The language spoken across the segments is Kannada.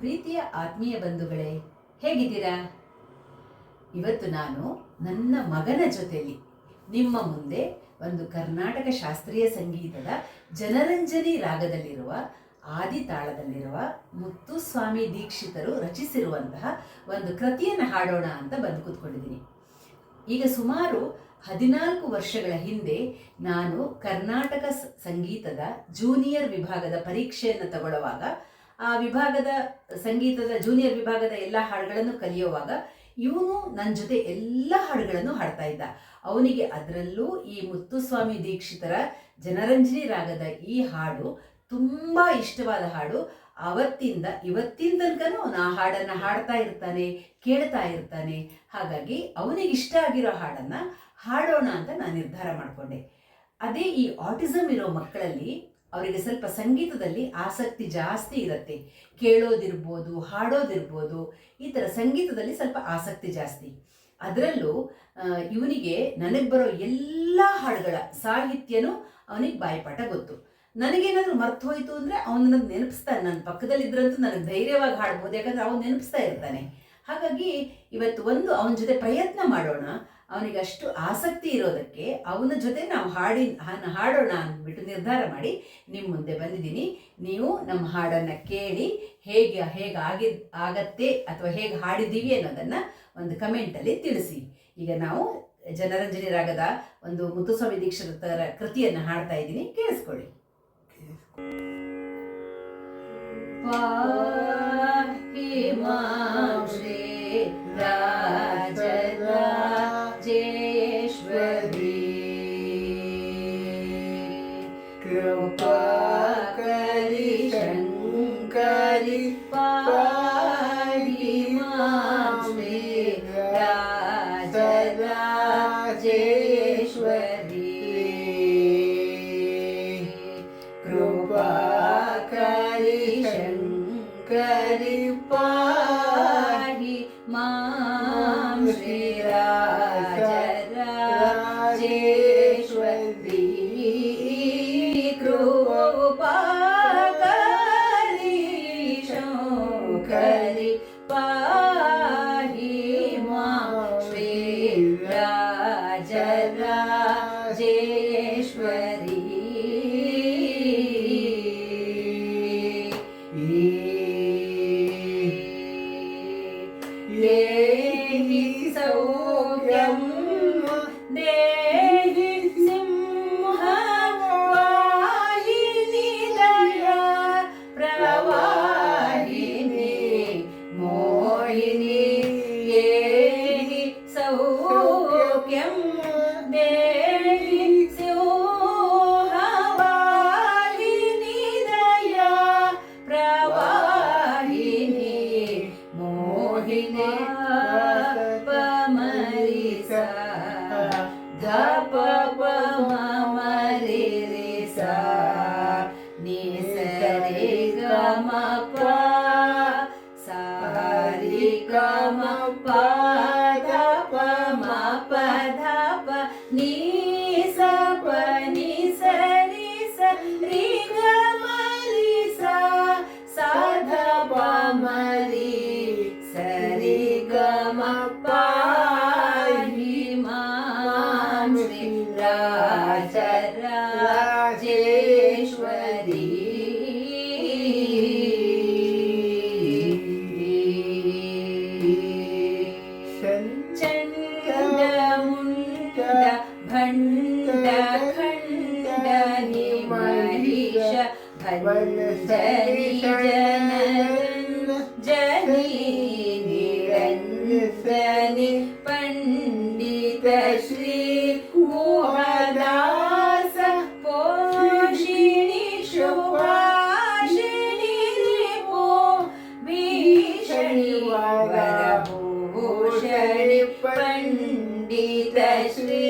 ಪ್ರೀತಿಯ ಆತ್ಮೀಯ ಬಂಧುಗಳೇ, ಹೇಗಿದ್ದೀರಾ? ಇವತ್ತು ನಾನು ನನ್ನ ಮಗನ ಜೊತೆಯಲ್ಲಿ ನಿಮ್ಮ ಮುಂದೆ ಒಂದು ಕರ್ನಾಟಕ ಶಾಸ್ತ್ರೀಯ ಸಂಗೀತದ ಜನರಂಜನಿ ರಾಗದಲ್ಲಿರುವ ಆದಿ ತಾಳದಲ್ಲಿರುವ ಮುತ್ತುಸ್ವಾಮಿ ದೀಕ್ಷಿತರು ರಚಿಸಿರುವಂತಹ ಒಂದು ಕೃತಿಯನ್ನು ಹಾಡೋಣ ಅಂತ ಬಂದು ಕೂತ್ಕೊಂಡಿದ್ದೀನಿ. ಈಗ ಸುಮಾರು ಹದಿನಾಲ್ಕು ವರ್ಷಗಳ ಹಿಂದೆ ನಾನು ಕರ್ನಾಟಕ ಸಂಗೀತದ ಜೂನಿಯರ್ ವಿಭಾಗದ ಪರೀಕ್ಷೆಯನ್ನು ತಗೊಳ್ಳುವಾಗ ಆ ವಿಭಾಗದ ಸಂಗೀತದ ಜೂನಿಯರ್ ವಿಭಾಗದ ಎಲ್ಲ ಹಾಡುಗಳನ್ನು ಕಲಿಯುವಾಗ ಇವನು ನನ್ನ ಜೊತೆ ಎಲ್ಲ ಹಾಡುಗಳನ್ನು ಹಾಡ್ತಾ ಇದ್ದ. ಅವನಿಗೆ ಅದರಲ್ಲೂ ಈ ಮುತ್ತುಸ್ವಾಮಿ ದೀಕ್ಷಿತರ ಜನರಂಜನಿ ರಾಗದ ಈ ಹಾಡು ತುಂಬ ಇಷ್ಟವಾದ ಹಾಡು. ಅವತ್ತಿಂದ ಇವತ್ತಿನ ತನಕನೂ ಅವನು ಆ ಹಾಡನ್ನು ಹಾಡ್ತಾ ಇರ್ತಾನೆ, ಕೇಳ್ತಾ ಇರ್ತಾನೆ. ಹಾಗಾಗಿ ಅವನಿಗೆ ಇಷ್ಟ ಆಗಿರೋ ಹಾಡನ್ನು ಹಾಡೋಣ ಅಂತ ನಾನು ನಿರ್ಧಾರ ಮಾಡಿಕೊಂಡೆ. ಅದೇ ಈ ಆಟಿಸಮ್ ಇರೋ ಮಕ್ಕಳಲ್ಲಿ ಅವರಿಗೆ ಸ್ವಲ್ಪ ಸಂಗೀತದಲ್ಲಿ ಆಸಕ್ತಿ ಜಾಸ್ತಿ ಇರುತ್ತೆ. ಕೇಳೋದಿರ್ಬೋದು, ಹಾಡೋದಿರ್ಬೋದು, ಈ ಥರ ಸಂಗೀತದಲ್ಲಿ ಸ್ವಲ್ಪ ಆಸಕ್ತಿ ಜಾಸ್ತಿ. ಅದರಲ್ಲೂ ಇವನಿಗೆ ನನಗೆ ಬರೋ ಎಲ್ಲ ಹಾಡುಗಳ ಸಾಹಿತ್ಯನೂ ಅವನಿಗೆ ಬಾಯಿಪಾಠ ಗೊತ್ತು. ನನಗೇನಾದರೂ ಮರ್ತು ಹೋಯಿತು ಅಂದರೆ ಅವನು ನನಗೆ ನೆನಪಿಸ್ತಾನೆ. ನನ್ನ ಪಕ್ಕದಲ್ಲಿದ್ದರಂತೂ ನನಗೆ ಧೈರ್ಯವಾಗಿ ಹಾಡ್ಬೋದು, ಯಾಕಂದ್ರೆ ಅವನು ನೆನಪಿಸ್ತಾ ಇರ್ತಾನೆ. ಹಾಗಾಗಿ ಇವತ್ತು ಒಂದು ಅವನ ಜೊತೆ ಪ್ರಯತ್ನ ಮಾಡೋಣ. ಅವನಿಗೆ ಅಷ್ಟು ಆಸಕ್ತಿ ಇರೋದಕ್ಕೆ ಅವನ ಜೊತೆ ನಾವು ಹಾಡಿ ಹಾಡೋಣ ಅಂದ್ಬಿಟ್ಟು ನಿರ್ಧಾರ ಮಾಡಿ ನಿಮ್ಮ ಮುಂದೆ ಬಂದಿದ್ದೀನಿ. ನೀವು ನಮ್ಮ ಹಾಡನ್ನು ಕೇಳಿ ಹೇಗೆ ಹೇಗೆ ಆಗಿ ಆಗತ್ತೆ ಅಥವಾ ಹೇಗೆ ಹಾಡಿದ್ದೀವಿ ಅನ್ನೋದನ್ನು ಒಂದು ಕಮೆಂಟಲ್ಲಿ ತಿಳಿಸಿ. ಈಗ ನಾವು ಜನರಂಜನಿ ರಾಗದ ಒಂದು ಮುತ್ತುಸ್ವಾಮಿ ದೀಕ್ಷಿತರ ಕೃತಿಯನ್ನು ಹಾಡ್ತಾ ಇದ್ದೀನಿ. ಕೇಳಿಸ್ಕೊಳ್ಳಿ. ಪಾಹಿ भगिनी ये सौख्यं देहि स्योहवालिनि दया प्रवाहिनी मोहिने पमरिसा धप पमरिसा निसरे गमपा चराजेश्वरी चण्डमुण्ड भण्ड खण्ड निमरीश भञ्जरि जनन् जनि निरञ्जनि पण्ड Shri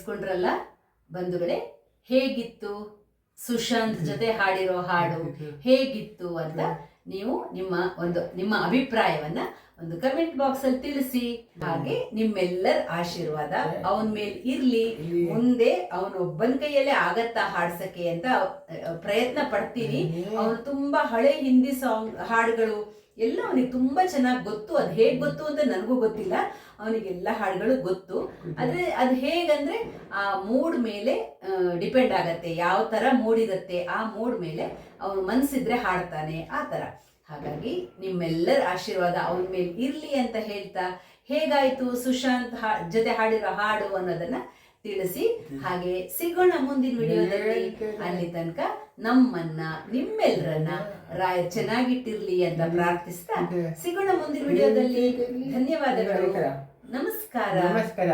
ಕೇಳಿಸ್ಕೊಂಡ್ರಲ್ಲ ಬಂಧುಗಳೇ? ಹೇಗಿತ್ತು ಸುಶಾಂತ್ ಜೊತೆ ಹಾಡಿರೋ ಹಾಡು? ಹೇಗಿತ್ತು ಅಂತ ನೀವು ನಿಮ್ಮ ಒಂದು ನಿಮ್ಮ ಅಭಿಪ್ರಾಯವನ್ನ ಒಂದು ಕಮೆಂಟ್ ಬಾಕ್ಸ್ ಅಲ್ಲಿ ತಿಳಿಸಿ. ಹಾಗೆ ನಿಮ್ಮೆಲ್ಲರ ಆಶೀರ್ವಾದ ಅವನ ಮೇಲೆ ಇರ್ಲಿ. ಮುಂದೆ ಅವನ ಒಬ್ಬನ ಕೈಯಲ್ಲೇ ಆಗತ್ತಾ ಹಾಡ್ಸಕ್ಕೆ ಅಂತ ಪ್ರಯತ್ನ ಪಡ್ತೀನಿ. ಅವನು ತುಂಬಾ ಹಳೆ ಹಿಂದಿ ಸಾಂಗ್ ಹಾಡುಗಳು ಎಲ್ಲ ಅವನಿಗೆ ತುಂಬಾ ಚೆನ್ನಾಗಿ ಗೊತ್ತು. ಅದು ಹೇಗ್ ಗೊತ್ತು ಅಂತ ನನಗೂ ಗೊತ್ತಿಲ್ಲ. ಅವನಿಗೆಲ್ಲ ಹಾಡುಗಳು ಗೊತ್ತು. ಆದ್ರೆ ಅದು ಹೇಗಂದ್ರೆ ಆ ಮೂಡ್ ಮೇಲೆ ಡಿಪೆಂಡ್ ಆಗತ್ತೆ. ಯಾವ ತರ ಮೂಡ್ ಇರುತ್ತೆ ಆ ಮೂಡ್ ಮೇಲೆ ಅವನು ಮನ್ಸಿದ್ರೆ ಹಾಡ್ತಾನೆ ಆ ತರ. ಹಾಗಾಗಿ ನಿಮ್ಮೆಲ್ಲರ ಆಶೀರ್ವಾದ ಅವನ ಮೇಲೆ ಇರ್ಲಿ ಅಂತ ಹೇಳ್ತಾ, ಹೇಗಾಯ್ತು ಸುಶಾಂತ್ ಹಾ, ಜೊತೆ ಹಾಡಿರೋ ಹಾಡು ಅನ್ನೋದನ್ನ ತಿಳಿಸಿ ಹಾಗೆ ಸಿಗೋಣ ಮುಂದಿನ ವಿಡಿಯೋದಲ್ಲಿ ಅಲ್ಲಿ ತನಕ ನಮ್ಮನ್ನ ನಿಮ್ಮೆಲ್ಲರನ್ನ ರಾಯ ಚೆನ್ನಾಗಿಟ್ಟಿರ್ಲಿ ಅಂತ ಪ್ರಾರ್ಥಿಸ್ತಾ ಸಿಗೋಣ ಮುಂದಿನ ವಿಡಿಯೋದಲ್ಲಿ. ಧನ್ಯವಾದಗಳು. ನಮಸ್ಕಾರ. ನಮಸ್ಕಾರ.